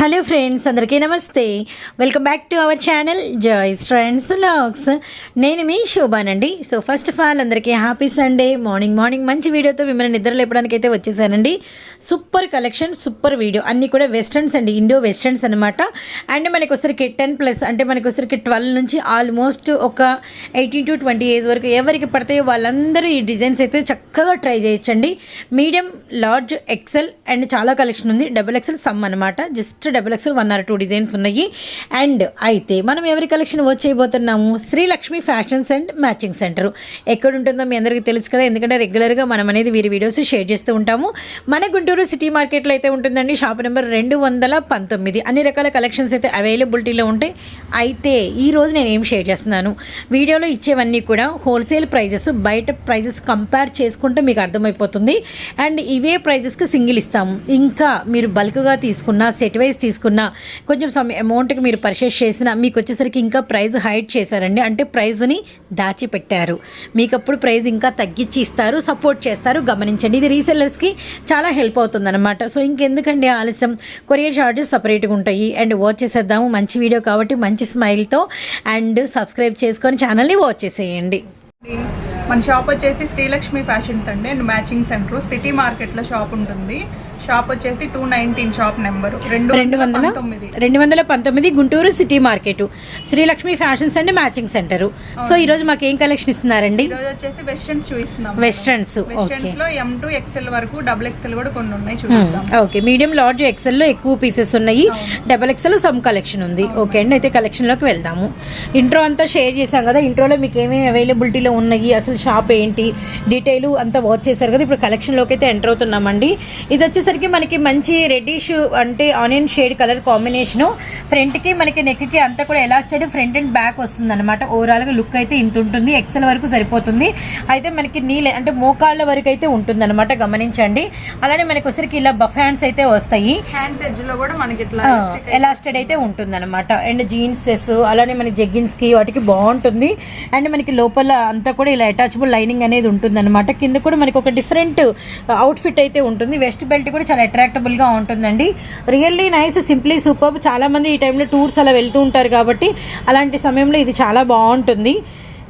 Hello friends అందరికీ నమస్తే. Welcome back to our channel Joy's friends logs. నేను మీ శోభానండి. సో ఫస్ట్ ఆఫ్ ఆల్ అందరికీ హ్యాపీ సండే. మార్నింగ్ మార్నింగ్ మంచి వీడియోతో మిమ్మల్ని నిద్ర లేపడానికి అయితే వచ్చేసానండి. Super collection super video. అన్నీ కూడా వెస్టర్న్స్ అండి ఇండో వెస్టర్న్స్ అనమాట అండ్ మనకి ఒకసారికి టెన్ ప్లస్ అంటే మనకి ఒకసారికి ట్వెల్వ్ నుంచి ఆల్మోస్ట్ ఒక ఎయిటీన్ టు ట్వంటీ ఏజ్ వరకు ఎవరికి పడతాయో వాళ్ళందరూ ఈ డిజైన్స్ అయితే చక్కగా ట్రై చేయొచ్చండి. మీడియం లార్జ్ ఎక్సెల్ అండ్ చాలా కలెక్షన్ ఉంది. డబుల్ ఎక్సెల్ సమ్ అనమాట just double XL one or two designs ఉన్నాయి. అండ్ అయితే మనం ఎవరి collection వచ్చేయబోతున్నాము Srilakshmi fashions and matching centre ఎక్కడ ఉంటుందో మీ అందరికీ తెలుసు కదా? ఎందుకంటే రెగ్యులర్గా మనం అనేది వీరి వీడియోస్ షేర్ చేస్తూ ఉంటాము. మన గుంటూరు సిటీ మార్కెట్లో అయితే ఉంటుందండి షాప్ నెంబర్ రెండు వందల పంతొమ్మిది. అన్ని రకాల కలెక్షన్స్ అయితే అవైలబిలిటీలో ఉంటాయి. అయితే ఈరోజు నేను ఏం షేర్ చేస్తున్నాను? వీడియోలో ఇచ్చేవన్నీ కూడా హోల్సేల్ ప్రైజెస్ బయట ప్రైజెస్ కంపేర్ చేసుకుంటే మీకు అర్థమైపోతుంది. అండ్ ఇవే ప్రైజెస్కి సింగిల్ ఇస్తాము. ఇంకా మీరు బల్క్గా తీసుకున్న సెట్ వైజ్ తీసుకున్న కొంచెం సమ్ అమౌంట్కి మీరు పర్చేస్ చేసిన మీకు వచ్చేసరికి ఇంకా ప్రైస్ హైట్ చేశారండి. అంటే ప్రైజ్ని దాచిపెట్టారు. మీకు అప్పుడు ప్రైస్ ఇంకా తగ్గించి ఇస్తారు సపోర్ట్ చేస్తారు. గమనించండి. ఇది రీసెల్లర్స్కి చాలా హెల్ప్ అవుతుందన్నమాట. సో ఇంకెందుకండి ఆలస్యం? కొరియర్ చార్జెస్ సపరేట్గా ఉంటాయి. అండ్ వాచ్ చేసేద్దాము. మంచి వీడియో కాబట్టి మంచి స్మైల్తో అండ్ సబ్స్క్రైబ్ చేసుకొని ఛానల్ని వాచ్ చేసేయండి. మన షాప్ వచ్చేసి శ్రీలక్ష్మి ఫ్యాషన్స్ అండి. అండ్ మ్యాచింగ్ సెంటర్ సిటీ మార్కెట్లో షాప్ ఉంటుంది. షాప్ వచ్చేసి టూ నైన్టీన్ షాప్ నెంబర్. రెండు రెండు వందల రెండు వందల పంతొమ్మిది Guntur city market. Srilakshmi fashions and matching centre. So ఈ రోజు మాకు ఏం కలెక్షన్ ఇస్తున్నారండి? ఈ రోజు వచ్చేసి వెస్టర్న్స్ చూపిస్తున్నాం వెస్ట్రన్స్లో ఎం టు ఎక్సెల్ వరకు డబుల్ ఎక్సెల్ కూడా కొన్ని ఉన్నాయి చూపిస్తాం ఓకే. మీడియం లార్జ్ ఎక్సెల్లో ఎక్కువ పీసెస్ ఉన్నాయి. డబల్ ఎక్సెల్ సమ్ కలెక్షన్ ఉంది. ఓకే అండి. అయితే కలెక్షన్లోకి వెళ్దాము. ఇంట్రో అంతా షేర్ చేశాం కదా. ఇంట్రోలో మీకు ఏమేమి అవైలబిలిటీలో ఉన్నాయి? అసలు షాప్ ఏంటి? డీటెయిల్ అంతా వాచ్ చేశారు కదా. ఇప్పుడు కలెక్షన్లోకి అయితే ఎంటర్ అవుతున్నామండి. ఇది వచ్చేసరికి మనకి మంచి రెడ్డిష్ అంటే ఆనియన్ షేడ్ కలర్ కాంబినేషను ఫ్రంట్కి మనకి నెక్కి అంతా కూడా ఎలాస్టెడ్ ఫ్రంట్ అండ్ బ్యాక్ వస్తుంది అనమాట ఓవరాల్గా లుక్ అయితే ఇంత ఉంటుంది. ఎక్సెల్ వరకు సరిపోతుంది. అయితే మనకి నీళ్ళ అంటే మోకాళ్ళ వరకు అయితే ఉంటుంది అనమాట గమనించండి. అలానే మనకి వచ్చరికి ఇలా బఫ్ హ్యాండ్స్ అయితే వస్తాయి. ఎలాస్టెడ్ అయితే ఉంటుంది అనమాట అండ్ జీన్సెస్ అలానే మన జెగ్గిన్స్కి వాటికి బాగుంటుంది. అండ్ మనకి లోపల అంతా కూడా ఇలా అటాచబుల్ లైనింగ్ అనేది ఉంటుంది అనమాట కింద కూడా మనకి ఒక డిఫరెంట్ అవుట్ఫిట్ అయితే ఉంటుంది. వెస్ట్ బెల్ట్ కూడా చాలా అట్రాక్టబుల్గా ఉంటుందండి. రియల్లీ నైస్ సింప్లీ సూపర్ చాలా మంది ఈ టైంలో టూర్స్ అలా వెళ్తూ ఉంటారు కాబట్టి అలాంటి సమయంలో ఇది చాలా బాగుంటుంది.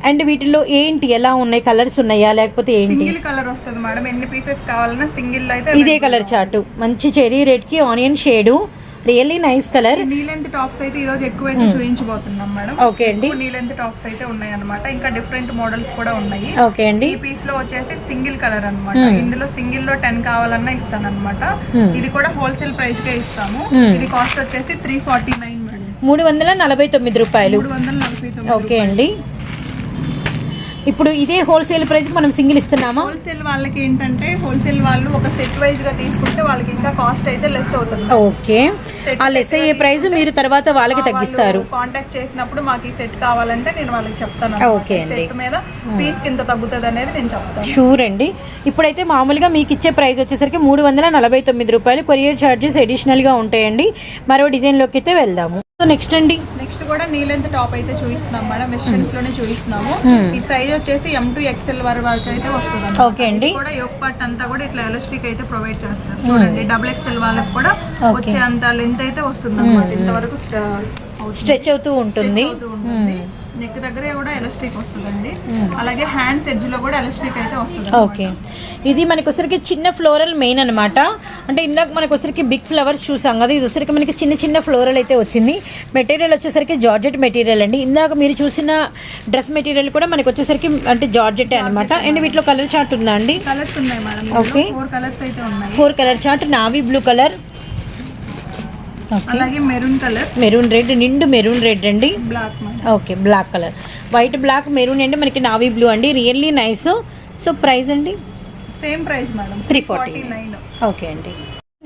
అండ్ వీటిలో ఏంటి ఎలా ఉన్నాయి కలర్స్ ఉన్నాయా లేకపోతే ఏంటి? సింగిల్ కలర్ వస్తుంది మేడం ఎన్ని పీసెస్ కావాలన్నా సింగిల్ అయితే ఇదే కలర్ చార్ట్ మంచి cherry రెడ్కి onion shade really nice colour knee length tops అయితే ఈ రోజు ఎక్కువైతే చూపించబోతున్నాం మేడం. ఓకే అండి. నీ లెంత్ టాప్స్ అయితే ఉన్నాయి అన్నమాట ఇంకా డిఫరెంట్ మోడల్స్ కూడా ఉన్నాయి. ఓకే అండి. ఈ పీస్లో వచ్చేసి సింగిల్ కలర్ అన్నమాట. ఇందులో సింగిల్లో టెన్ కావాలన్నా ఇస్తాను అనమాట ఇది కూడా హోల్సేల్ ప్రైస్ కే ఇస్తాము. ఇది కాస్ట్ వచ్చేసి త్రీ ఫార్టీ నైన్ మేడం. మూడు వందల నలభై తొమ్మిది రూపాయలు. మూడు వందల నలభై తొమ్మిది ఓకే అండి. ఇప్పుడు ఇదే హోల్సేల్ ప్రైస్ మనం సింగిల్ ఇస్తున్నామా? హోల్సేల్ వాళ్ళకి ఏంటంటే హోల్సేల్ వాళ్ళు ఒక సెట్ వైజ్గా తీసుకుంటే వాళ్ళకి ఇంకా కాస్ట్ అయితే లెస్ అవుతుంది. ఓకే. ఆ లెస్ అయ్యే ప్రైస్ మీరు తర్వాత వాళ్ళకి తగ్గిస్తారు. కాంటాక్ట్ చేసినప్పుడు మాకు ఈ సెట్ కావాలంటే నేను వాళ్ళకి చెప్తాను ఓకే అండి. సెట్ మీద పీస్ కింద తగ్గుతుంది అనేది నేను చెప్తాను. షూర్ అండి. ఇప్పుడైతే మామూలుగా మీకు ఇచ్చే ప్రైస్ వచ్చేసరికి మూడు వందల నలభై తొమ్మిది రూపాయలు. కొరియర్ ఛార్జెస్ అడిషనల్గా ఉంటాయండి. మరో డిజైన్లోకి అయితే వెళ్దాము. సో నెక్స్ట్ అండి నెక్స్ట్ కూడా నీ లెంత్ టాప్ అయితే చూపిస్తున్నాం మేడం. వెస్టర్న్స్లోనే చూపిస్తున్నాము. ఈ సైజ్ వచ్చేసి ఎం టు ఎక్స్ఎల్ వరకు అయితే వస్తుంది ఓకే అండి. కూడా యోగ్ పార్ట్ అంతా కూడా ఇట్లా ఎలాస్టిక్ అయితే ప్రొవైడ్ చేస్తారు. చూడండి డబుల్ ఎక్స్ఎల్ వాళ్ళకి కూడా వచ్చే అంత లెంత్ అయితే వస్తుంది ఇంతవరకు స్ట్రెచ్ అవుతూ ఉంటుంది. ఉంటుంది. నెక్ దగ్గర కూడా ఎలాస్టిక్ వస్తుందండి. అలాగే హ్యాండ్స్ ఎడ్జ్లో కూడా ఎలాస్టిక్ అయితే వస్తుంది ఓకే. ఇది మనకి వచ్చరికి చిన్న ఫ్లోరల్ మెయిన్ అనమాట అంటే ఇందాక మనకు వచ్చరికి బిగ్ ఫ్లవర్స్ చూసాం కదా ఇది వచ్చరికి మనకి చిన్న చిన్న ఫ్లోరల్ అయితే వచ్చింది. మెటీరియల్ వచ్చేసరికి జార్జెట్ మెటీరియల్ అండి. ఇందాక మీరు చూసిన డ్రెస్ మెటీరియల్ కూడా మనకి వచ్చేసరికి అంటే జార్జెట్ అనమాట అండ్ వీటిలో కలర్ చార్ట్ ఉందా అండి? కలర్స్ ఉన్నాయి మేడం. Okay. ఫోర్ కలర్స్ అయితే ఉన్నాయి. Four colour chart navy blue colour. అలాగే మెరూన్ కలర్. మెరూన్ రెడ్ నిండు మెరూన్ రెడ్ అండి. Black okay black colour white black maroon అండి. మనకి నావీ బ్లూ అండి. రియల్లీ నైస్ సో ప్రైస్ అండి? Same price madam 349. Nine okay అండి.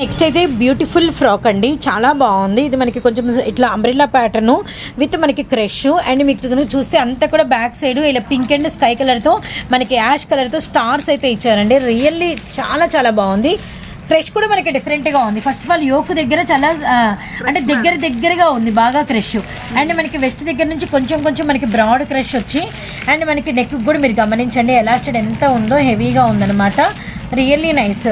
నెక్స్ట్ అయితే beautiful frock అండి. చాలా బాగుంది. ఇది మనకి కొంచెం ఇట్లా అంబ్రెల్లా ప్యాటర్న్ విత్ మనకి క్రష్ అండ్ మీకు కనుక చూస్తే అంతా కూడా బ్యాక్ సైడ్ ఇలా పింక్ అండ్ స్కై కలర్తో మనకి యాష్ కలర్తో స్టార్స్ అయితే ఇచ్చారండి. రియల్లీ చాలా చాలా బాగుంది. క్రష్ కూడా మనకి డిఫరెంట్గా ఉంది. ఫస్ట్ ఆఫ్ ఆల్ యోక్ దగ్గర చాలా అంటే దగ్గర దగ్గరగా ఉంది బాగా క్రష్. అండ్ మనకి వెస్ట్ దగ్గర నుంచి కొంచెం కొంచెం మనకి బ్రాడ్ క్రష్ వచ్చి అండ్ మనకి నెక్ కూడా మీరు గమనించండి ఎలాస్టెడ్ ఎంత ఉందో హెవీగా ఉందన్నమాట. రియల్లీ నైస్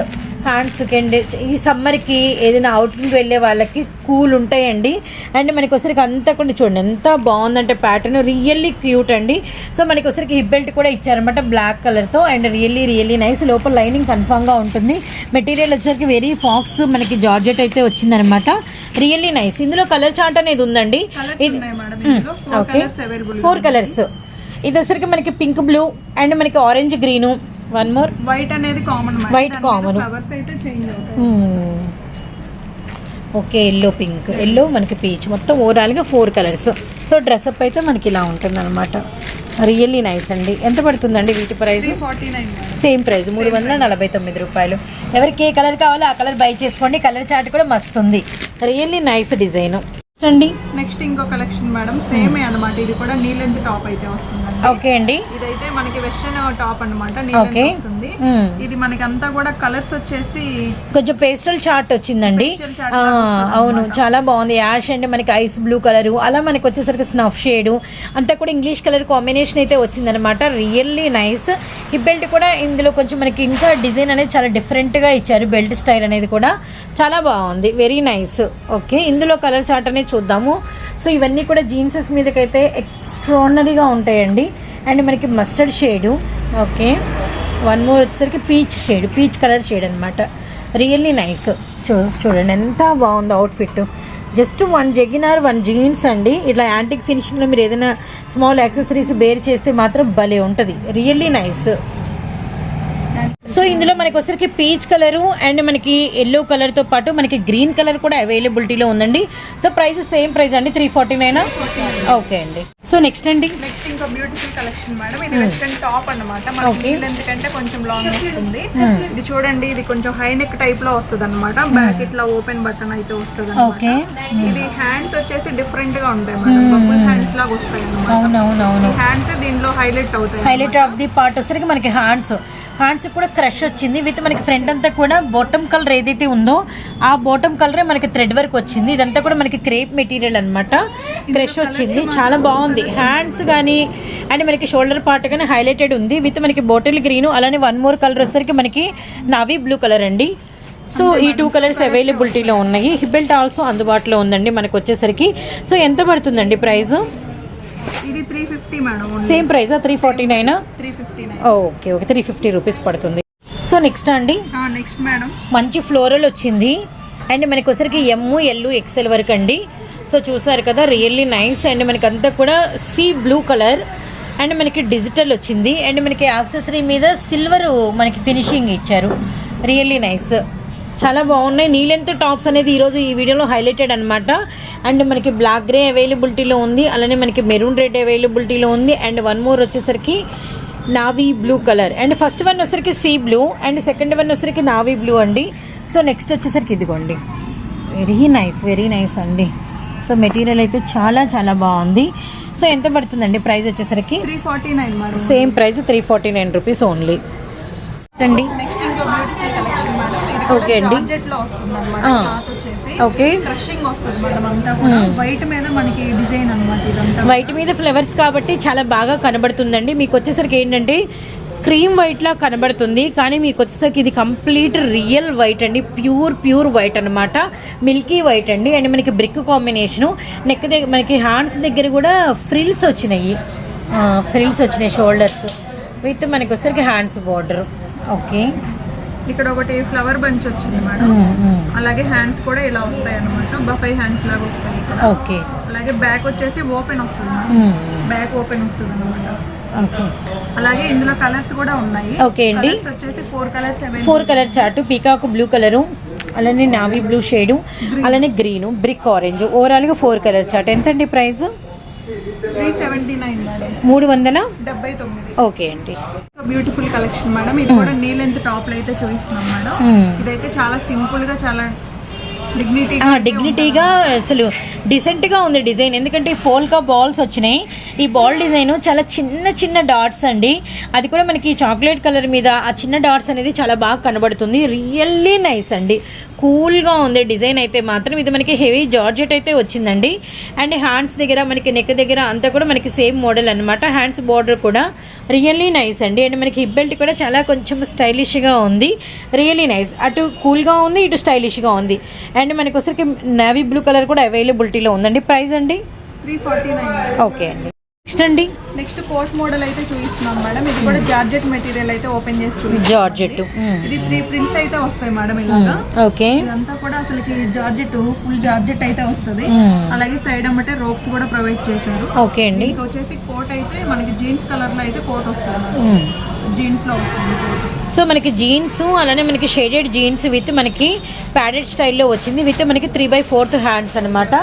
హ్యాండ్స్కి అండ్ ఈ సమ్మర్కి ఏదైనా అవుటింగ్ వెళ్ళే వాళ్ళకి కూల్ ఉంటాయండి. అండ్ మనకి వచ్చరికి అంతా కూడా చూడండి ఎంత బాగుందంటే ప్యాటర్న్ రియల్లీ క్యూట్ అండి. సో మనకి వచ్చరికి హిప్ బెల్ట్ కూడా ఇచ్చారనమాట బ్లాక్ కలర్తో అండ్ రియల్లీ రియల్లీ నైస్ లోపల లైనింగ్ కన్ఫామ్గా ఉంటుంది. మెటీరియల్ వచ్చేసరికి వెరీ ఫాక్స్ మనకి జార్జెట్ అయితే వచ్చిందనమాట రియల్లీ నైస్ ఇందులో కలర్ చార్ట్ అనేది ఉందండి. ఇది ఓకే ఫోర్ కలర్స్ ఇది వచ్చరికి మనకి పింక్ బ్లూ అండ్ మనకి orange green one more white అనేది కామన్ common. ఫ్లవర్స్ అయితే change. Okay yellow pink yellow మనకి పీచ్ మొత్తం ఓవరాల్గా ఫోర్ కలర్స్ సో డ్రెస్అప్ అయితే మనకి ఇలా ఉంటుంది అనమాట రియల్లీ నైస్ అండి. ఎంత పడుతుందండి వీటి ప్రైస్ సేమ్ ప్రైస్ మూడు వందల నలభై తొమ్మిది రూపాయలు. ఎవరికి ఏ కలర్ కావాలో ఆ కలర్ బై చేసుకోండి. కలర్ చార్ట్ కూడా మస్తు ఉంది. Really nice design. అండి నెక్స్ట్ ఇంకో కలెక్షన్ మేడం సేమ్ అన్నమాట. ఇది కూడా నీ లెంత్ టాప్ అయితే వస్తుందండి ఓకే అండి. ఇదైతే మనకి వెస్ట్రన్ టాప్ వస్తుంది Hmm. ఇది మనకి అంతా కూడా కలర్స్ వచ్చేసి కొంచెం పేస్టల్ చార్ట్ వచ్చిందండి. అవును చాలా బాగుంది. యాష్ అండ్ మనకి ఐస్ బ్లూ కలర్. అలా మనకి వచ్చేసరికి స్నఫ్ షేడ్. అంతా కూడా ఇంగ్లీష్ కలర్ కాంబినేషన్ అయితే వచ్చిందనమాట రియల్లీ నైస్. హిప్ బెల్ట్ కూడా ఇందులో కొంచెం మనకి ఇంకా డిజైన్ అనేది చాలా డిఫరెంట్గా ఇచ్చారు. బెల్ట్ స్టైల్ అనేది కూడా. చాలా బాగుంది. Very nice okay. ఇందులో కలర్ చార్ట్ అనేది చూద్దాము. సో ఇవన్నీ కూడా జీన్సెస్ మీదకైతే ఎక్స్ట్రానరీగా ఉంటాయండి. అండ్ మనకి mustard shade. Okay. One more వచ్చేసరికి peach shade. Peach colour shade అనమాట రియల్లీ నైస్. చూ చూడండి ఎంత బాగుందో అవుట్ఫిట్. జస్ట్ వన్ జగినార్ వన్ జీన్స్ అండి. ఇట్లా యాంటిక్ ఫినిషింగ్లో మీరు ఏదైనా స్మాల్ యాక్సెసరీస్ బేర్ చేస్తే మాత్రం భలే ఉంటుంది. Really nice. సో ఇందులో మనకి వచ్చరికి పీచ్ కలరు అండ్ మనకి ఎల్లో కలర్తో పాటు మనకి గ్రీన్ కలర్ కూడా అవైలబిలిటీలో ఉందండి. సో ప్రైస్ సేమ్ ప్రైస్ అండి త్రీ ఫార్టీ నైన్ ఓకే అండి. సో నెక్స్ట్ అండి. ఇంకో బ్యూటిఫుల్ కలెక్షన్ మేడం. ఇది వెస్ట్రన్ టాప్ అన్నమాట. మనకి Hmm. Okay. నీ లెంత్ కంటే కొంచెం లాంగ్ వస్తుంది. Hmm. ఇది చూడండి ఇది కొంచెం హై నెక్ టైప్లో వస్తుంది అనమాట బ్యాక్ ఇట్లా ఓపెన్ బటన్ అయితే వస్తుంది ఓకే ఇది హ్యాండ్స్ వచ్చేసి డిఫరెంట్గా ఉంటాయి మేడం. హ్యాండ్స్ లాగా వస్తాయి అవునవునవును. హ్యాండ్స్ దీనిలో హైలైట్ అవుతాయి హైలైట్ ఆఫ్ ది పార్ట్ వచ్చరికి మనకి హ్యాండ్స్ హ్యాండ్స్ కూడా క్రష్ వచ్చింది. విత్ మనకి ఫ్రంట్ అంతా కూడా బాటమ్ కలర్ ఏదైతే ఉందో ఆ బాటమ్ కలరే మనకి థ్రెడ్ వర్క్ వచ్చింది. ఇదంతా కూడా మనకి క్రేప్ మెటీరియల్ అన్నమాట. క్రష్ వచ్చింది. చాలా బాగుంది. హ్యాండ్స్ కానీ అండ్ మనకి షోల్డర్ పార్ట్ కానీ హైలైటెడ్ ఉంది. విత్ మనకి బాటిల్ గ్రీన్ అలానే వన్ మోర్ కలర్ వచ్చేసరికి మనకి నావీ బ్లూ కలర్ అండి. సో ఈ టూ కలర్స్ అవైలబిలిటీలో ఉన్నాయి. హిబెల్ట్ ఆల్సో అందుబాటులో ఉందండి మనకు వచ్చేసరికి. సో ఎంత పడుతుందండి ప్రైస్ ఇది త్రీ ఫిఫ్టీ మేడం సేమ్ ప్రైజా? త్రీ ఫార్టీ నైనా three fifty nine okay okay. Three fifty rupees పడుతుంది. సో నెక్స్ట్ అండి? Next madam. మంచి ఫ్లోరల్ వచ్చింది. అండ్ మనకి వచ్చరికి ఎమ్ ఎల్ ఎక్సెల్ వరకు అండి. సో చూసారు కదా రియల్లీ నైస్ అండ్ మనకి అంతా కూడా సీ బ్లూ కలర్. అండ్ మనకి డిజిటల్ వచ్చింది. అండ్ మనకి యాక్సెసరీ మీద సిల్వర్ మనకి ఫినిషింగ్ ఇచ్చారు. రియల్లీ నైస్ చాలా బాగున్నాయి. నీలెంత్ టాప్స్ అనేది ఈరోజు ఈ వీడియోలో హైలైటెడ్ అనమాట అండ్ మనకి బ్లాక్ గ్రే అవైలబిలిటీలో ఉంది. అలానే మనకి మెరూన్ రెడ్ అవైలబిలిటీలో ఉంది. అండ్ వన్ మోర్ వచ్చేసరికి navy blue colour. And first one వచ్చేసరికి sea blue. And second one వచ్చేసరికి నావీ బ్లూ అండి. సో నెక్స్ట్ వచ్చేసరికి ఇదిగోండి. వెరీ నైస్ వెరీ నైస్ అండి. సో మెటీరియల్ అయితే చాలా చాలా బాగుంది. సో ఎంత పడుతుందండి ప్రైస్ వచ్చేసరికి? Three forty nine same price three forty nine rupees only. అండి. Okay అండి. ఓకే వైట్ మీద మనకి డిజైన్ వైట్ మీద ఫ్లవర్స్ కాబట్టి చాలా బాగా కనబడుతుందండి. మీకు వచ్చేసరికి ఏంటంటే క్రీమ్ వైట్ లా కనబడుతుంది. కానీ మీకు వచ్చేసరికి ఇది కంప్లీట్ రియల్ వైట్ అండి. ప్యూర్ ప్యూర్ వైట్ అనమాట మిల్కీ వైట్ అండి. అండ్ మనకి బ్రిక్ కాంబినేషను. నెక్ దగ్గర మనకి హ్యాండ్స్ దగ్గర కూడా ఫ్రిల్స్ వచ్చినాయి. ఫ్రిల్స్ వచ్చినాయి షోల్డర్స్. విత్ మనకి వచ్చేసరికి హ్యాండ్స్ బార్డర్. ఓకే. ఇక్కడ ఒకటి ఫ్లవర్ బంచ్ వచ్చింది మేడం. అలాగే హ్యాండ్స్ కూడా ఇలా వస్తాయి అనమాట బఫై హ్యాండ్స్ లాగా వస్తాయి ఓకే. అలాగే బ్యాక్ వచ్చేసి ఓపెన్ వస్తుంది బ్యాక్ ఓపెన్ వస్తుంది అనమాట అలాగే ఇందులో కలర్స్ కూడా ఉన్నాయి. ఓకే అండి. వచ్చేసి four colours four colour chart peacock blue colour అలానే నావీ బ్లూ షేడు అలానే గ్రీను బ్రిక్ ఆరెంజ్. ఓవరాల్గా four colour chart price? Three seventy nine madam. వందల? డెబ్బై తొమ్మిది. ఓకే అండి. Beautiful collection madam. ఇది కూడా నీ లెంత్ టాప్లో అయితే చూపిస్తున్నాం మేడం. Hmm. ఇదైతే చాలా సింపుల్గా చాలా డిగ్నిటీగా అసలు డిసెంట్గా ఉంది డిజైన్ ఎందుకంటే ఈ పోల్కా బాల్స్ వచ్చినాయి. ఈ బాల్ డిజైన్ చాలా చిన్న చిన్న డాట్స్ అండి. అది కూడా మనకి చాక్లెట్ కలర్ మీద ఆ చిన్న డాట్స్ అనేది చాలా బాగా కనబడుతుంది. రియల్లీ నైస్ అండి. కూల్గా ఉంది డిజైన్ అయితే మాత్రం ఇది మనకి హెవీ జార్జెట్ అయితే వచ్చిందండి. అండ్ హ్యాండ్స్ దగ్గర మనకి నెక్ దగ్గర అంతా కూడా మనకి సేమ్ మోడల్ అనమాట హ్యాండ్స్ బార్డర్ కూడా రియల్లీ నైస్ అండి. అండ్ మనకి హిప్ బెల్ట్ కూడా చాలా కొంచెం స్టైలిష్గా ఉంది. Really nice. అటు కూల్గా ఉంది ఇటు స్టైలిష్గా ఉంది. అండ్ మనకి వచ్చరికి నావీ బ్లూ కలర్ కూడా అవైలబిలిటీలో ఉందండి. ప్రైస్ అండి? Three forty nine. ఓకే అండి. నెక్స్ట్ అండి. నెక్స్ట్ కోట్ మోడల్ అయితే చూపిస్తున్నాం మేడం. ఇది కూడా జార్జెట్ మెటీరియల్ అయితే ఓపెన్ చేసి చూపిస్తాం జార్జెట్. ఇది త్రీ ప్రింట్స్ అయితే వస్తాయి మేడం ఇలాగా. ఓకే. ఇదంతా కూడా అసలుకి జార్జెట్ ఫుల్ జార్జెట్ అయితే వస్తుంది. అలాగే సైడ్ అమ్మటే రోప్స్ కూడా ప్రొవైడ్ చేశారు. ఓకే అండి. ఇది వచ్చేసి కోట్ అయితే మనకి జీన్స్ కలర్లో అయితే కోట్ వస్తుంది సో మనకి జీన్స్ అలానే మనకి షేడెడ్ జీన్స్ విత్ మనకి ప్యాడెడ్ స్టైల్లో వచ్చింది. విత్ మనకి త్రీ బై ఫోర్త్ హ్యాండ్స్ అనమాట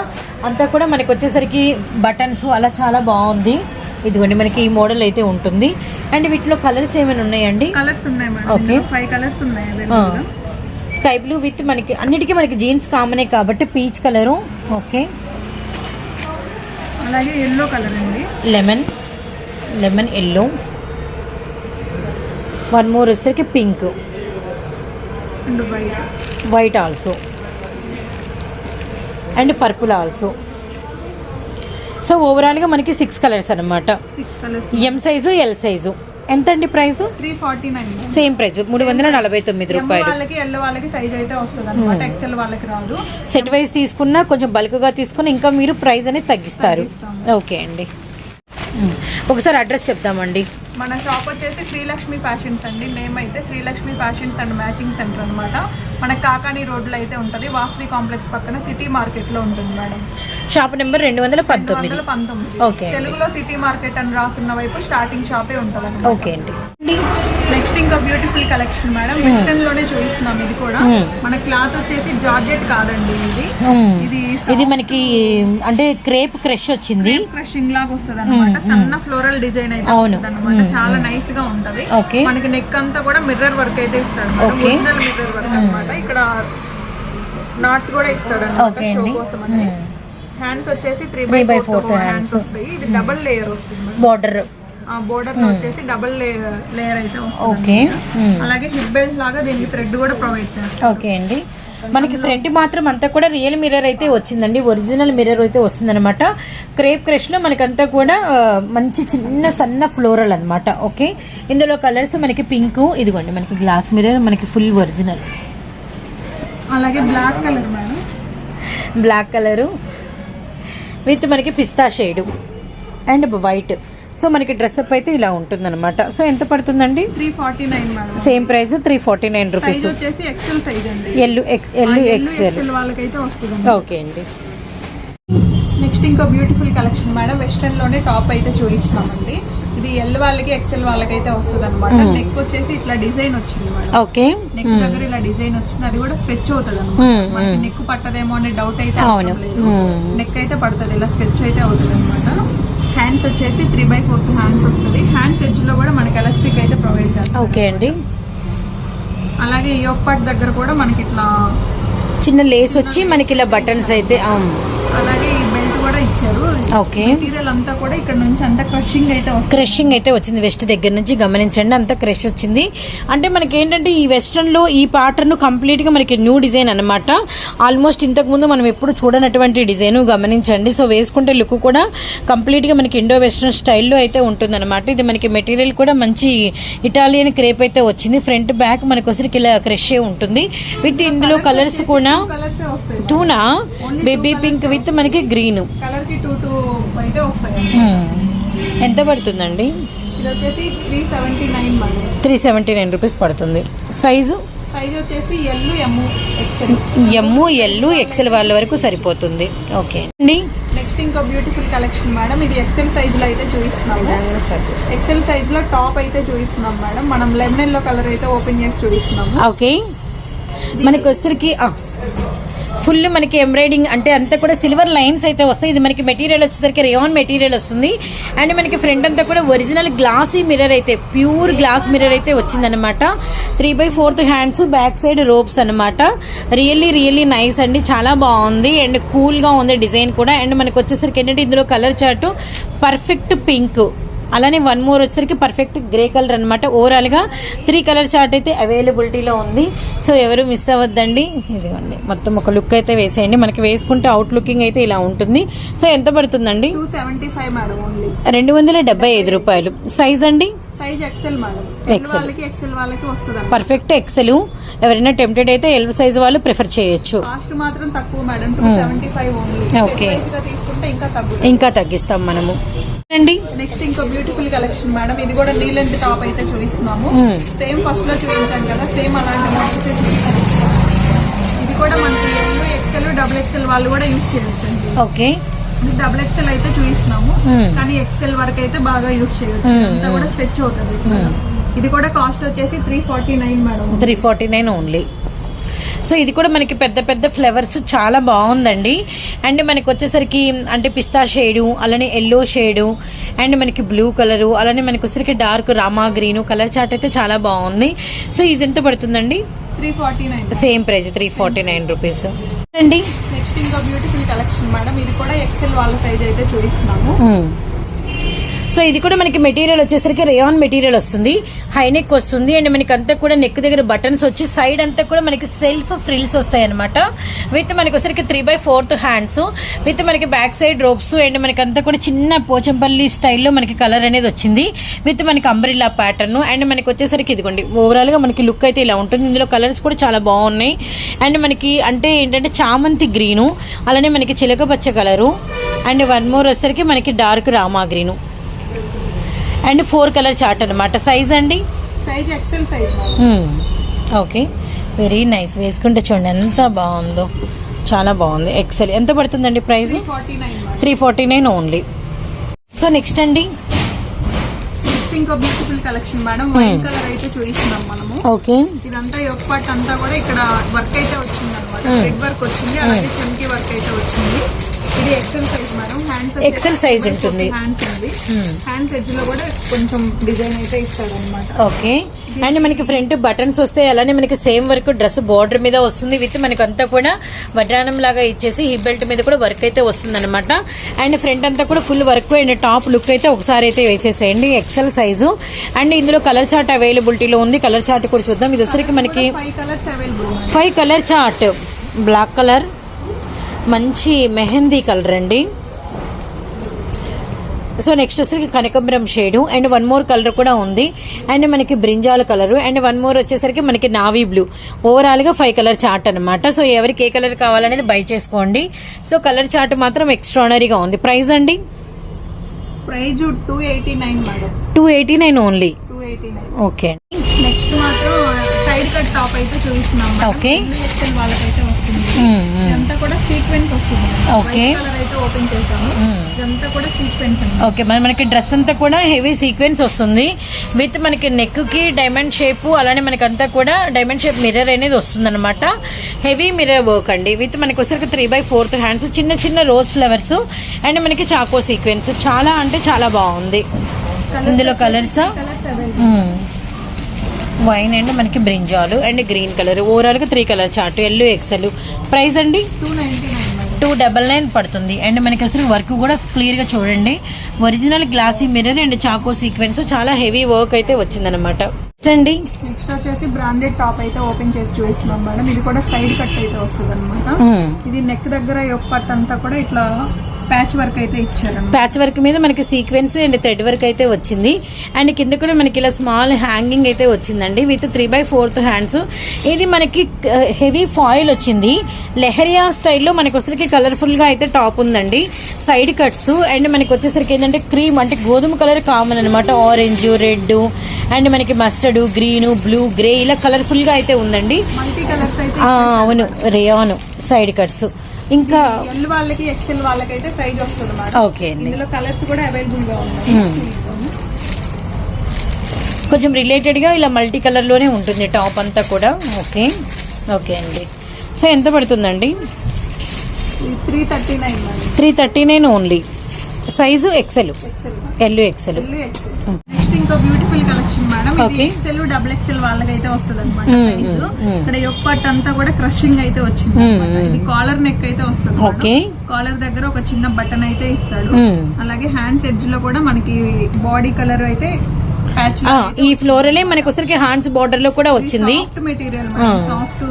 అంతా కూడా మనకి వచ్చేసరికి బటన్స్ అలా చాలా బాగుంది. ఇదిగోండి మనకి ఈ మోడల్ అయితే ఉంటుంది. అండ్ వీటిలో కలర్స్ ఏమైనా ఉన్నాయండి? కలర్స్ ఉన్నాయి. మేడం. ఫైవ్ కలర్స్ ఉన్నాయి. స్కై బ్లూ విత్ మనకి అన్నిటికీ మనకి జీన్స్ కామనే కాబట్టి పీచ్ కలరు. ఓకే. అలాగే ఎల్లో కలర్ అండి. Lemon. Lemon yellow one more వచ్చేసరికి pink white also and purple also so ఓవరాల్గా మనకి సిక్స్ కలర్స్ అనమాట ఎం సైజు ఎల్ సైజు ఎంత అండి price? Three forty nine same price మూడు వందల నలభై తొమ్మిది రూపాయలు. వాళ్ళకి ఎల్లో వాళ్ళకి సైజ్ అయితే వస్తుంది అనమాట ఎక్సెల్ వాళ్ళకి రాదు. సెట్ వైజ్ తీసుకున్నా కొంచెం బల్క్గా తీసుకుని ఇంకా మీరు ప్రైస్ అనేది తగ్గిస్తారు. ఓకే అండి. మ్. ఒకసారి అడ్రస్ చెప్తామండి. మన షాప్ వచ్చేసి శ్రీలక్ష్మి ఫ్యాషన్స్ అండి. నేమ్ అయితే Srilakshmi fashions and matching centre అన్నమాట. మన కాకాని రోడ్లో అయితే ఉంటుంది. వాసవి కాంప్లెక్స్ పక్కన సిటీ మార్కెట్లో ఉంటుంది మేడం. షాప్ నెంబర్ రెండు వందల పంతొమ్మిది. తెలుగులో సిటీ మార్కెట్ అని రాసున్న వైపు స్టార్టింగ్ షాపే ఉంటుంది ఓకే అండి. నెక్స్ట్ ఇంకా బ్యూటిఫుల్ కలెక్షన్ మేడం. వెస్టర్న్లోనే చూపిస్తున్నాం ఇది కూడా. Hmm. మన క్లాత్ వచ్చేసి జార్జెట్ కాదండి ఇది. మ్. ఇది ఇది మనకి అంటే క్రేప్ క్రష్ వచ్చింది. క్రషింగ్ లాగా వస్తుంది అనమాట సన్న ఫ్లోరల్ డిజైన్ అయితే అనమాట చాలా నైస్గా ఉంటది. ఓకే మనకి నెక్ అంతా కూడా మిర్రర్ వర్క్ అయితే ఇస్తాడు. ఒరిజినల్ మిర్రర్ వర్క్ అన్నమాట. ఇక్కడ నాట్స్ కూడా ఇస్తాడు అనమాట ఓకే షో కోసం హ్యాండ్స్ వచ్చేసి త్రీ బై fourth హ్యాండ్స్. వస్తాయి. ఇది డబుల్ లేయర్ వస్తుంది. బార్డర్ బోర్డర్లో వచ్చేసి డబుల్ లేయర్ లేయర్ అయితే ఓకే మ్. అలాగే హిప్ బెల్ట్ లాగా దీనికి థ్రెడ్ కూడా ప్రొవైడ్ చేస్తారు. ఓకే అండి. మనకి ఫ్రంట్ మాత్రం అంతా కూడా రియల్ మిర్రర్ అయితే వచ్చిందండి. ఒరిజినల్ మిర్రర్ అయితే వస్తుందన్నమాట. క్రేప్ క్రష్లో మనకంతా కూడా మంచి చిన్న సన్న ఫ్లోరల్ అన్నమాట. ఓకే ఇందులో కలర్స్ మనకి పింక్ ఇదిగోండి మనకి గ్లాస్ మిర్రర్ మనకి ఫుల్ ఒరిజినల్ అలాగే black colour madam. Black colour with మనకి పిస్తా షేడు అండ్ వైట్ సో మనకి డ్రెస్అప్ అయితే ఇలా ఉంటుందన్నమాట. సో ఎంత పడుతుందండి? Three forty nine same price three forty nine rupees. XL L L okay అండి. నెక్స్ట్ ఇంకో బ్యూటిఫుల్ కలెక్షన్ మేడం వెస్టర్న్లోనే టాప్ అయితే చూపిస్తామండి. ఇది ఎల్ వాళ్ళకి ఎక్సెల్ వాళ్ళకైతే వస్తుంది అనమాట నెక్ వచ్చేసి ఇట్లా డిజైన్ వచ్చింది మేడం. ఓకే. నెక్ దగ్గర ఇలా డిజైన్ వచ్చింది. అది కూడా స్ట్రెచ్ అవుతుంది అనమాట నెక్ పట్టదేమో అనే డౌట్ అయితే. నెక్ అయితే పడుతుంది ఇలా స్ట్రెచ్ అయితే అవుతుంది అనమాట హ్యాండ్స్ వచ్చేసి త్రీ బై ఫోర్త్ హ్యాండ్స్ వస్తుంది. హ్యాండ్స్ ఎడ్జ్లో కూడా మనకి ఎలాస్టిక్ అయితే ప్రొవైడ్ చేస్తాం ఓకే అండి. అలాగే ఈ పార్ట్ దగ్గర కూడా మనకి ఇట్లా చిన్న లేస్ వచ్చి మనకి ఇలా బటన్స్ అయితే అవును. అలాగే ఇచ్చారు. ఓకే మెటీరియల్ అంతా కూడా ఇక్కడ నుంచి అంతా క్రషింగ్ అయితే వస్తుంది. క్రషింగ్ అయితే వచ్చింది వెస్ట్ దగ్గర నుంచి గమనించండి అంత క్రష్ వచ్చింది. అంటే మనకి ఏంటంటే ఈ వెస్ట్రన్లో ఈ ప్యాటర్న్ కంప్లీట్గా మనకి న్యూ డిజైన్ అన్నమాట. ఆల్మోస్ట్ ఇంతకు ముందు మనం ఎప్పుడు చూడనటువంటి డిజైన్ గమనించండి. సో వేసుకుంటే లుక్ కూడా కంప్లీట్గా మనకి ఇండో వెస్ట్రన్ స్టైల్లో అయితే ఉంటుంది ఇది మనకి మెటీరియల్ కూడా మంచి ఇటాలియన్ క్రేప్ అయితే వచ్చింది. ఫ్రంట్ బ్యాక్ మనకి వచ్చరికి ఇలా క్రష్ ఉంటుంది. విత్ ఇందులో కలర్స్ కూడా టూనా బేబీ పింక్ విత్ మనకి గ్రీన్ కలర్కి టూ టూ అయితే వస్తాయి ఎంత పడుతుందండి? ఇది వచ్చేసి three seventy nine three seventy nine rupees పడుతుంది. సైజు సైజ్ వచ్చేసి L M XL M L XL వాళ్ళ వరకు సరిపోతుంది. ఓకే అండి? నెక్స్ట్ ఇంకో బ్యూటిఫుల్ కలెక్షన్ మేడం ఇది ఎక్సెల్ సైజ్లో అయితే చూపిస్తున్నాము ఎక్సెల్ సైజ్లో టాప్ అయితే చూపిస్తున్నాం మేడం మనం లెమన్ ఎల్లో కలర్ అయితే ఓపెన్ చేసి చూపిస్తున్నాము. ఓకే మనకి వచ్చరికి ఫుల్ మనకి ఎంబ్రాయిడింగ్ అంటే అంతా కూడా సిల్వర్ లైన్స్ అయితే వస్తాయి. ఇది మనకి మెటీరియల్ వచ్చేసరికి రేయాన్ మెటీరియల్ వస్తుంది. అండ్ మనకి ఫ్రంట్ అంతా కూడా ఒరిజినల్ గ్లాసీ మిర్రర్ అయితే ప్యూర్ గ్లాస్ మిర్రర్ అయితే వచ్చిందనమాట three by fourth hands back side ropes అన్నమాట. రియల్లీ రియల్లీ నైస్ అండి. చాలా బాగుంది. అండ్ కూల్గా ఉంది డిజైన్ కూడా. అండ్ మనకి వచ్చేసరికి ఏంటంటే ఇందులో కలర్ చార్ట్ పర్ఫెక్ట్ పింక్. అలానే వన్ మోర్ వచ్చేసరికి పర్ఫెక్ట్ గ్రే కలర్ అనమాట ఓవరాల్గా త్రీ కలర్ చార్ట్ అయితే అవైలబిలిటీలో ఉంది. సో ఎవరు మిస్ అవ్వద్దండి. ఇదిగోండి మొత్తం ఒక లుక్ అయితే వేసేయండి. మనకి వేసుకుంటే అవుట్ లుకింగ్ అయితే ఇలా ఉంటుంది. సో ఎంత పడుతుందండి? రెండు వందల డెబ్బై ఐదు రూపాయలు. సైజ్ అండి? పర్ఫెక్ట్ ఎక్సెల్ ఎవరైనా టెంప్టెడ్ అయితే ఎల్ సైజ్ వాళ్ళు ప్రిఫర్ చేయొచ్చు. తగ్గుతుంది. ఇంకా తగ్గిస్తాం మనము. అండి నెక్స్ట్ ఇంకో బ్యూటిఫుల్ కలెక్షన్ మేడం. ఇది కూడా నీ లెంత్ టాప్ అయితే చూపిస్తున్నాము. సేమ్ ఫస్ట్లో చూపించాను కదా సేమ్ అలాంటి ఇది కూడా మనకి ఎల్ ఎక్సెల్ డబుల్ ఎక్సెల్ వాళ్ళు కూడా యూజ్ చేయొచ్చు ఓకే. డబుల్ ఎక్సెల్ అయితే చూపిస్తున్నాము. కానీ ఎక్సెల్ వరకు అయితే బాగా యూజ్ చేయొచ్చు. అంతా కూడా స్ట్రెచ్ అవుతుంది. ఇది కూడా కాస్ట్ వచ్చేసి three forty nine madam. Three forty nine only so ఇది కూడా మనకి పెద్ద పెద్ద ఫ్లవర్స్ చాలా బాగుందండి. అండ్ మనకి వచ్చేసరికి అంటే పిస్తా షేడు అలానే ఎల్లో షేడు అండ్ మనకి బ్లూ కలరు అలానే మనకి వచ్చేసరికి dark Rama green colour chart అయితే చాలా బాగుంది. సో ఇది ఎంత పడుతుందండి? Three forty nine. Same price three forty nine rupees. అండి? నెక్స్ట్ ఇంకో బ్యూటిఫుల్ కలెక్షన్ మేడం ఇది కూడా ఎక్సెల్ వాళ్ళ సైజ్ అయితే చూపిస్తున్నాము. సో ఇది కూడా మనకి మెటీరియల్ వచ్చేసరికి రేయాన్ మెటీరియల్ వస్తుంది. హైనెక్ వస్తుంది. అండ్ మనకి అంతా కూడా నెక్ దగ్గర బటన్స్ వచ్చి సైడ్ అంతా కూడా మనకి సెల్ఫ్ ఫ్రిల్స్ వస్తాయి అనమాట విత్ మనకి వచ్చరికి three by fourth hands with మనకి బ్యాక్ సైడ్ రోప్స్ అండ్ మనకి అంతా కూడా చిన్న పోచంపల్లి స్టైల్లో మనకి కలర్ అనేది వచ్చింది. విత్ మనకి అంబ్రిల్లా ప్యాటర్న్ అండ్ మనకి వచ్చేసరికి ఇదిగోండి ఓవరాల్గా మనకి లుక్ అయితే ఇలా ఉంటుంది. ఇందులో కలర్స్ కూడా చాలా బాగున్నాయి. అండ్ మనకి అంటే ఏంటంటే చామంతి గ్రీను అలానే మనకి చిలక పచ్చ కలరు అండ్ వన్ మోర్ వచ్చేసరికి మనకి dark Rama green and four colour chart అనమాట సైజ్ అండి? Size XL size madam. Hmm. Okay. Very nice. వేసుకుంటే చూడండి ఎంత బాగుందో. చాలా బాగుంది. ఎక్సెల్. ఎంత పడుతుందండి price? Three forty nine only. So next అండి? ఇంకో beautiful collection madam. White colour అయితే చూపిస్తున్నాం మనము. ఓకే. ఇదంతా యొక్క పార్ట్ అంతా కూడా ఇక్కడ వర్క్ అయితే వచ్చింది అనమాట. రెడ్ వర్క్ వచ్చింది అలాగే చెంకి వర్క్ అయితే వచ్చింది. ఇది ఎక్సెల్ సైజ్ మేడం హ్యాండ్స్ ఉంటుంది. హ్యాండ్స్ ఉంది. Hmm. హ్యాండ్స్ ఎడ్జ్లో కూడా కొంచెం డిజైన్ అయితే ఇస్తాడు అనమాట ఓకే అండ్ మనకి ఫ్రంట్ బటన్స్ వస్తాయి అలానే మనకి సేమ్ వర్క్ డ్రెస్ బార్డర్ మీద వస్తుంది విత్ మనకి అంతా కూడా వడ్రానం లాగా ఇచ్చేసి హిప్ బెల్ట్ మీద కూడా వర్క్ అయితే వస్తుంది అనమాట అండ్ ఫ్రంట్ అంతా కూడా full work and top look అయితే ఒకసారి అయితే వేసేసేయండి. ఎక్సెల్ సైజు అండ్ ఇందులో కలర్ చార్ట్ అవైలబిలిటీలో ఉంది. కలర్ చార్ట్ కూడా చూద్దాం. ఇది వచ్చరికి మనకి five colour chart black colour మంచి మెహందీ కలర్ అండి. సో నెక్స్ట్ వచ్చేసరికి కనకంబరం shade and one more colour కూడా ఉంది. అండ్ మనకి brinjal colour. And one more వచ్చేసరికి మనకి నావీ బ్లూ ఓవరాల్గా ఫైవ్ కలర్ చార్ట్ అనమాట సో ఎవరికి ఏ కలర్ కావాలనేది బై చేసుకోండి. సో కలర్ చార్ట్ మాత్రం ఎక్స్ట్రానరీగా ఉంది. ప్రైస్ అండి? Prize two eighty nine two eighty nine only two eighty nine okay next మాత్రం సైడ్ కట్ టాప్ అయితే చూపిస్తున్నాం వాళ్ళకైతే వస్తుంది ఇదంతా కూడా సీక్వెన్స్ వస్తుంది. Okay. కలర్ అయితే ఓపెన్ చేశాము ఇదంతా కూడా సీక్వెన్స్ అండి ఓకే మరి మనకి డ్రెస్ అంతా కూడా హెవీ సీక్వెన్స్ వస్తుంది. విత్ మనకి నెక్కి డైమండ్ షేప్ అలానే మనకి అంతా కూడా డైమండ్ షేప్ మిర్రర్ అనేది వస్తుంది అనమాట హెవీ మిర్రర్ వర్క్ అండి. విత్ మనకి వచ్చేసరికి త్రీ బై ఫోర్త్ హ్యాండ్స్ చిన్న చిన్న రోజ్ ఫ్లవర్స్ అండ్ మనకి చాకో సీక్వెన్స్ చాలా అంటే చాలా బాగుంది. ఇందులో కలర్స్ వైన్ అండ్ మనకి బ్రింజాలు అండ్ గ్రీన్ కలర్. ఓవరాల్గా three colour chart yellow XL price అండి? టూ డబల్ నైన్ పడుతుంది. అండ్ మనకి అసలు వర్క్ కూడా క్లియర్గా చూడండి. ఒరిజినల్ గ్లాసీ మిర్రర్ అండ్ చాకో సీక్వెన్స్ చాలా హెవీ వర్క్ అయితే వచ్చిందనమాట అండి? నెక్స్ట్ వచ్చేసి బ్రాండెడ్ టాప్ అయితే ఓపెన్ చేసి చూపిస్తున్నాం మేడం. ఇది కూడా సైడ్ కట్ అయితే వస్తుంది అనమాట ఇది నెక్ దగ్గర యొక్క పట్టు అంతా కూడా ఇట్లా ప్యాచ్ వర్క్ అయితే ఇచ్చారన్నమాట ప్యాచ్ వర్క్ మీద మనకి సీక్వెన్స్ అండ్ థ్రెడ్ వర్క్ అయితే వచ్చింది. అండ్ కింద కూడా మనకి ఇలా స్మాల్ హ్యాంగింగ్ అయితే వచ్చిందండి. With three by fourth hands. ఇది మనకి హెవీ ఫాయిల్ వచ్చింది. లెహరియా స్టైల్లో మనకి వచ్చేసరికి కలర్ఫుల్గా అయితే టాప్ ఉందండి. Side cuts. అండ్ మనకి వచ్చేసరికి ఏంటంటే క్రీమ్ అంటే గోధుమ కలర్ కామన్ అనమాట ఆరెంజ్ రెడ్ అండ్ మనకి మస్టర్డ్ గ్రీన్ బ్లూ గ్రే ఇలా కలర్ఫుల్గా అయితే ఉందండి. అవును రేయాను సైడ్ కట్స్ ఇంకా ఎల్ వాళ్ళకి ఎక్సెల్ వాళ్ళకి అయితే సైజ్ వస్తుంది ఓకే అండి. ఇందులో కలర్స్ కూడా అవైలబుల్గా ఉన్నాయి. కొంచెం రిలేటెడ్గా ఇలా మల్టీ కలర్లోనే ఉంటుంది టాప్ అంతా కూడా. ఓకే. ఓకే అండి. సో ఎంత పడుతుందండి? Three thirty nine three thirty nine only size XL. L XL. L XL. Next ఇంకో బ్యూటిఫుల్ కలెక్షన్ మేడం ఇది. ఎక్సెల్ డబుల్ ఎక్సెల్ వాళ్ళకైతే వస్తుంది అనమాట Mm, సైజు mm, mm. ఇక్కడ యొక్క అంతా కూడా క్రషింగ్ అయితే వచ్చింది. ఇది కాలర్ నెక్ అయితే వస్తుంది. కాలర్ దగ్గర ఒక చిన్న బటన్ అయితే ఇస్తాడు. అలాగే హ్యాండ్స్ ఎడ్జ్లో కూడా మనకి బాడీ కలర్ అయితే ఆ, ఈ ఫ్లోరలే మనకి ఒకసారికి హ్యాండ్స్ బార్డర్లో కూడా వచ్చింది మెటీరియల్. సాఫ్ట్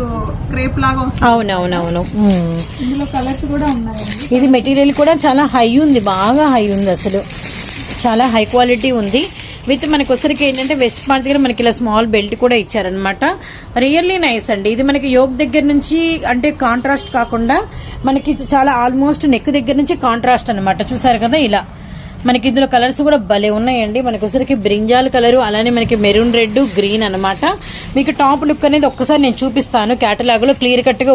క్రేప్ లాగా అవునవునవును. ఇందులో కలర్స్ కూడా ఉన్నాయండి ఇది మెటీరియల్ కూడా చాలా హై ఉంది బాగా హై ఉంది అసలు చాలా హై క్వాలిటీ ఉంది విత్ మనకు వచ్చరికి ఏంటంటే వెస్ట్ పార్ట్ దగ్గర మనకి ఇలా స్మాల్ బెల్ట్ కూడా ఇచ్చారనమాట రియల్లీ నైస్ అండి. ఇది మనకి యోగ్ దగ్గర నుంచి అంటే కాంట్రాస్ట్ కాకుండా మనకి చాలా ఆల్మోస్ట్ నెక్ దగ్గర నుంచి కాంట్రాస్ట్ అన్నమాట. చూసారు కదా ఇలా. మనకి ఇందులో కలర్స్ కూడా భలే ఉన్నాయండి. మనకి వచ్చరికి బ్రింజాల్ కలర్ అలానే మనకి మెరూన్ రెడ్ గ్రీన్ అన్నమాట. మీకు టాప్ లుక్ అనేది ఒక్కసారి నేను చూపిస్తాను. క్యాటలాగ్లో లో క్లియర్ కట్గా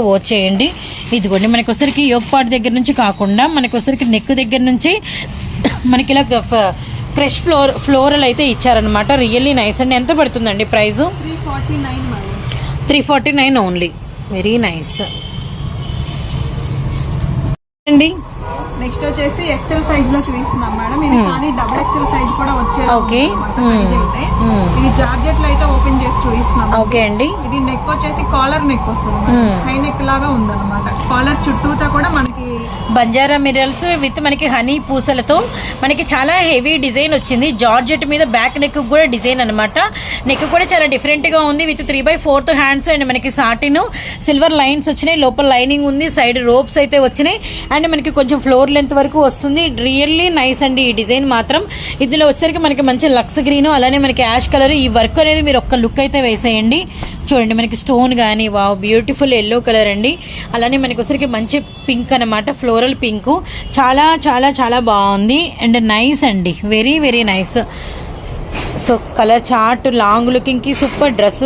ఇదిగోండి మనకి వచ్చరికి యోగ్ పార్ట్ దగ్గర నుంచి కాకుండా మనకి వచ్చరికి నెక్ దగ్గర నుంచి మనకి ఇలా ఫ్రెష్ ఫ్లోర్ ఫ్లోరల్ అయితే ఇచ్చారనమాట రియల్లీ నైస్ అండి ఎంత పడుతుందండి price? Three forty nine only very nice అండి నెక్స్ట్ వచ్చేసి ఎక్సెల్ సైజ్లో చూపిస్తున్నాం మేడం. ఇది కానీ డబుల్ ఎక్సెల్ సైజ్ కూడా వచ్చేది. అన్నమాట. Hmm. Hmm. ఇది జార్జెట్లో అయితే ఓపెన్ చేసి చూపిస్తున్నాం. ఓకే అండి. ఇది నెక్ వచ్చేసి కాలర్ నెక్ వస్తుంది Hmm. హై నెక్ లాగా ఉందన్నమాట. కాలర్ చుట్టూతా కూడా మనకి బంజారా మిరల్స్ విత్ మనకి హనీ పూసలతో. మనకి చాలా హెవీ డిజైన్ వచ్చింది. జార్జెట్ మీద బ్యాక్ నెక్ కూడా డిజైన్ అనమాట నెక్ కూడా చాలా డిఫరెంట్గా ఉంది with three by fourth hands and మనకి సాటిన్ సిల్వర్ లైన్స్ వచ్చినాయి. లోపల లైనింగ్ ఉంది. సైడ్ రోప్స్ అయితే వచ్చినాయి. అండ్ మనకి కొంచెం ఫ్లోర్ లెంత్ వరకు వస్తుంది. రియల్లీ నైస్ అండి ఈ డిజైన్ మాత్రం. ఇందులో వచ్చేసరికి మనకి మంచి లక్స్ గ్రీన్ అలానే మనకి యాష్ కలర్ ఈ వర్క్ అనేది మీరు ఒక్క లుక్ అయితే వేసేయండి. చూడండి మనకి స్టోన్ కానీ వావ్ బ్యూటిఫుల్ ఎల్లో కలర్ అండి. అలానే మనకి వచ్చరికి మంచి పింక్ అన్నమాట ఫ్లోరల్ పింక్ చాలా చాలా చాలా బాగుంది. అండ్ నైస్ అండి. Very very nice so colour chart long లుకింగ్కి super dress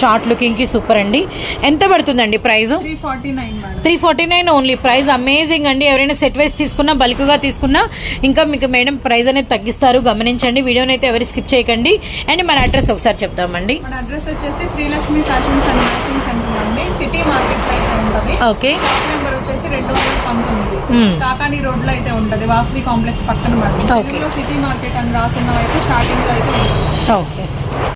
short లుకింగ్కి సూపర్ అండి. ఎంత పడుతుందండి price three forty nine madam. Three forty nine only. Price amazing అండి. ఎవరైనా సెట్ వైస్ తీసుకున్నా బల్క్గా తీసుకున్నా ఇంకా మీకు మేడం ప్రైస్ అనేది తగ్గిస్తారు. గమనించండి. వీడియోని అయితే ఎవరు స్కిప్ చేయకండి. అండ్ మన అడ్రస్ ఒకసారి చెప్దామండి. మన అడ్రస్ వచ్చేసి శ్రీలక్ష్మి ఫ్యాషన్స్ అండ్. సిటీ మార్కెట్లో అయితే ఉంటది. ఓకే. నెంబర్ వచ్చేసి రెండు వందల పంతొమ్మిది. Hmm. కాకాని రోడ్లో అయితే ఉంటది. వాసవి కాంప్లెక్స్ పక్కన సిటీ మార్కెట్ అని రాసున్న వైపు స్టార్టింగ్లో అయితే ఉంటుంది. ఓకే